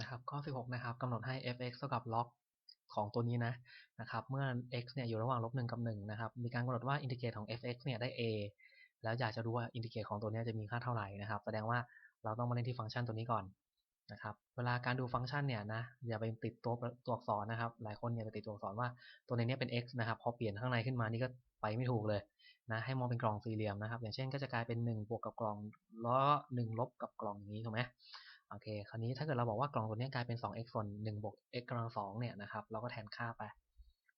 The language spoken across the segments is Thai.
นะครับข้อ 16 นะครับกำหนดให้ f(x) เท่ากับล็อกของตัวนี้นะนะครับเมื่อ x เนี่ยอยู่ระหว่างลบหนึ่งกับหนึ่งนะครับมีการกำหนดว่าอินทิเกรตของ f(x) เนี่ยได้ a แล้วอยากจะรู้ว่าอินทิเกรตของตัวนี้จะมีค่าเท่าไหร่นะครับแสดงว่าเราต้องมาเล่นที่ฟังก์ชันตัวนี้ก่อนนะครับเวลาการดูฟังก์ชันเนี่ยนะอย่าไปติดตัวตัวอักษรนะครับ หลายคนเนี่ยไปติดตัวอักษรว่าตัวในนี้เป็น x นะครับพอเปลี่ยนข้างในขึ้นมานี่ก็ไปไม่ถูกเลยนะให้มองเป็นกล่องสี่เหลี่ยมนะครับ อย่างเช่นก็จะกลายเป็น1บวกกับกล่องล้วก็1ลบกับกล่องอย่างนี้ถูกไหม โอเค คราวนี้ถ้าเกิดเราบอกว่ากล่องตัวนี้กลายเป็น 2x ส่วน1บวก x กำลัง2เนี่ยนะครับ เราก็แทนค่าไป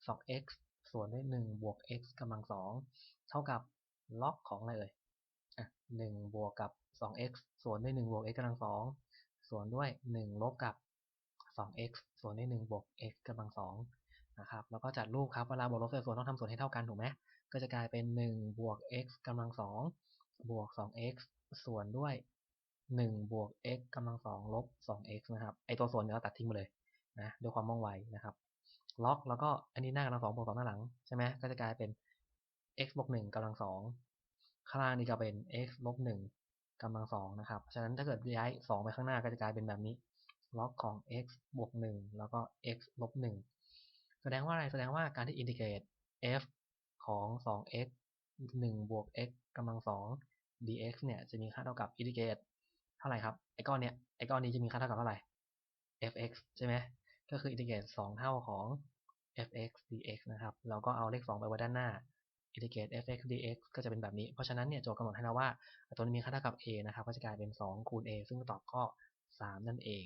2x ส่วนด้วย 1 บวก x กำลัง 2 เท่ากับล็อกของอะไรเอ่ยอะ1บวกกับ 2x ส่วนด้วย 1 บวก x กำลัง 2 ส่วนด้วย 1 ลบกับ 2x ส่วนด้วย 1 บวก x กำลัง 2 นะครับ แล้วก็จัดรูปครับ เวลาบวกลบเศษส่วนต้องทำส่วนให้เท่ากันถูกไหมก็จะกลายเป็น 1 บวก x กำลัง 2 บวก 2x ส่วนด้วย 1บวก x กำลัง2ลบ 2x นะครับ ไอตัวส่วนเนี่ยเราตัดทิ้งไปเลยนะด้วยความว่องไวนะครับ ล็อกแล้วก็อันนี้หน้ากำลัง2บวก2หน้าหลังใช่ไหมก็จะกลายเป็น x บวก1กำลัง2ข้างล่างนี่ก็เป็น x ลบ1กำลัง2นะครับ ฉะนั้นถ้าเกิดย้าย2ไปข้างหน้าก็จะกลายเป็นแบบนี้ ล็อกของ x บวก1แล้วก็ x ลบ1แสดงว่าอะไร แสดงว่าการที่อินทิเกรต f ของ 2x 1บวก x กำลัง2 dx เนี่ยจะมีค่าเท่ากับอินทิเกรต ท่าไหร่ครับ ไอ้ก้อนเนี่ยไอ้ก้อนนี้จะมีค่าเท่ากับเท่าไหร่ fx ใช่ไหม ก็คืออินทิเกรต2เท่าของ fx dx นะครับ เราก็เอาเลข 2 ไปไว้ด้านหน้า อินทิเกรต fx dx ก็จะเป็นแบบนี้ เพราะฉะนั้นเนี่ยโจทย์กำหนดให้เราว่าตัวนี้มีค่าเท่ากับ a นะครับ ก็จะกลายเป็น 2 คูณ a ซึ่งตอบข้อ 3 นั่นเอง